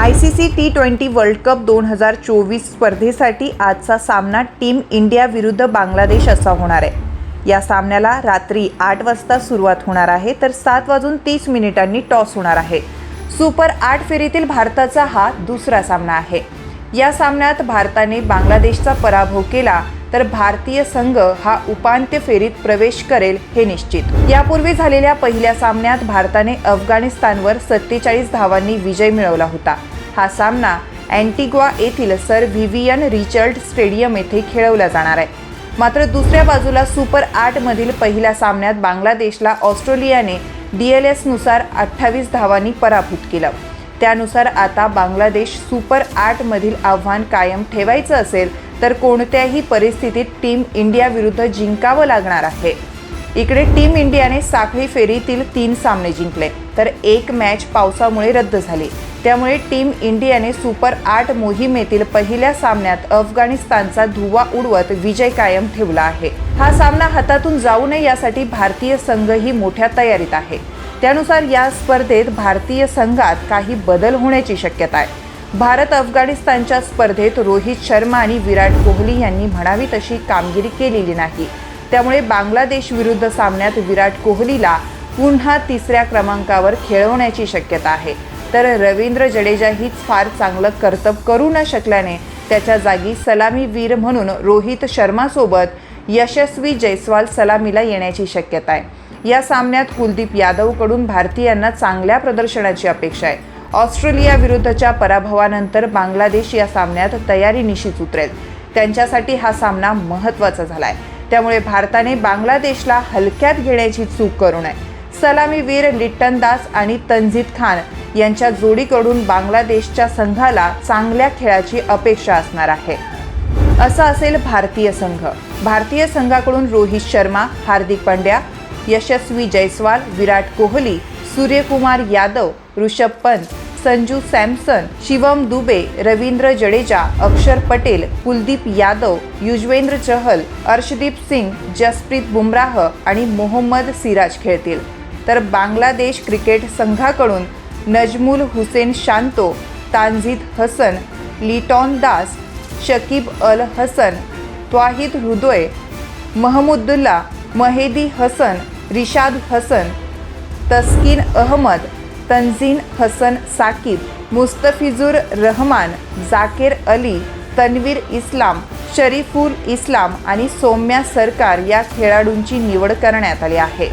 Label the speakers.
Speaker 1: I C C T twenty world cup दोन हजार चोवीस स्पर्धेसाठी आजचा सामना टीम इंडिया विरुद्ध बांगलादेश असा होणार आहे. या सामन्याला रात्री आठ वाजता सुरुवात होणार आहे तर सात वाजून तीस मिनिटांनी टॉस होणार आहे. सुपर आठ फेरीतील भारताचा हा दुसरा सामना आहे. या सामन्यात भारताने बांगलादेशचा पराभव केला तर भारतीय संघ हा उपांत्य फेरीत प्रवेश करेल हे निश्चित. यापूर्वी झालेल्या पहिल्या सामन्यात भारताने अफगाणिस्तानवर सत्तेचाळीस धावांनी विजय मिळवला होता. हा सामना अँटिग्वा येथील सर व्हिव्हियन रिचर्ड स्टेडियम येथे खेळवला जाणार आहे. मात्र दुसऱ्या बाजूला सुपर आठमधील पहिल्या सामन्यात बांगलादेशला ऑस्ट्रेलियाने डी एल एसनुसार अठ्ठावीस धावांनी पराभूत केलं. त्यानुसार आता बांगलादेश सुपर आठमधील आव्हान कायम ठेवायचं असेल तर कोणत्याही परिस्थितीत टीम इंडियाविरुद्ध जिंकावं लागणार आहे. इकडे टीम इंडियाने साखळी फेरीतील तीन सामने जिंकले तर एक मॅच पावसामुळे रद्द झाली. त्यामुळे टीम इंडियाने सुपर आठ मोहिमेतील पहिल्या सामन्यात अफगाणिस्तानचा धुवा उडवत विजय कायम ठेवला आहे. हा सामना हातातून जाऊ नये यासाठी भारतीय संघही मोठ्या तयारीत आहे. त्यानुसार या स्पर्धेत भारतीय संघात काही बदल होण्याची शक्यता आहे. भारत अफगाणिस्तानच्या स्पर्धेत रोहित शर्मा आणि विराट कोहली यांनी म्हणावी तशी कामगिरी केलेली नाही. त्यामुळे बांगलादेश विरुद्ध सामन्यात विराट कोहलीला पुन्हा तिसऱ्या क्रमांकावर खेळवण्याची शक्यता आहे. तर रवींद्र जडेजाहीच फार चांगलं कर्तब करू न शकल्याने त्याच्या जागी सलामीवीर म्हणून रोहित शर्मासोबत यशस्वी जयस्वाल सलामीला येण्याची शक्यता आहे. या सामन्यात कुलदीप यादवकडून भारतीयांना चांगल्या प्रदर्शनाची अपेक्षा आहे. ऑस्ट्रेलिया विरुद्धच्या पराभवानंतर बांगलादेश या सामन्यात तयारीनिशीच उतरेल. त्यांच्यासाठी हा सामना महत्त्वाचा झाला आहे त्यामुळे भारताने बांगलादेशला हलक्यात घेण्याची चूक करू नये. सलामीवीर लिट्टन दास आणि तंझीद खान यांच्या जोडीकडून बांगलादेशच्या संघाला चांगल्या खेळाची अपेक्षा असणार आहे. असा असेल भारतीय संघ. भारतीय संघाकडून रोहित शर्मा हार्दिक पांड्या यशस्वी जयस्वाल विराट कोहली सूर्यकुमार यादव ऋषभ पंत संजू सॅमसन शिवम दुबे रवींद्र जडेजा अक्षर पटेल कुलदीप यादव युजवेंद्र चहल अर्शदीप सिंग जसप्रीत बुमराह आणि मोहम्मद सिराज खेळतील. तर बांगलादेश क्रिकेट संघाकडून नजमुल हुसेन शांतो तानझीद हसन लिटॉन दास शकीब अल हसन त्वाहिद हृदय महमुद्दुल्ला महेदी हसन रिशाद हसन तस्किन अहमद तन्झीन हसन साकिब मुस्तफिजुर रहमान जाकेर अली तन्वीर इस्लाम शरीफुल इस्लाम आणि सौम्या सरकार या खेळाडूंची निवड करण्यात आली आहे.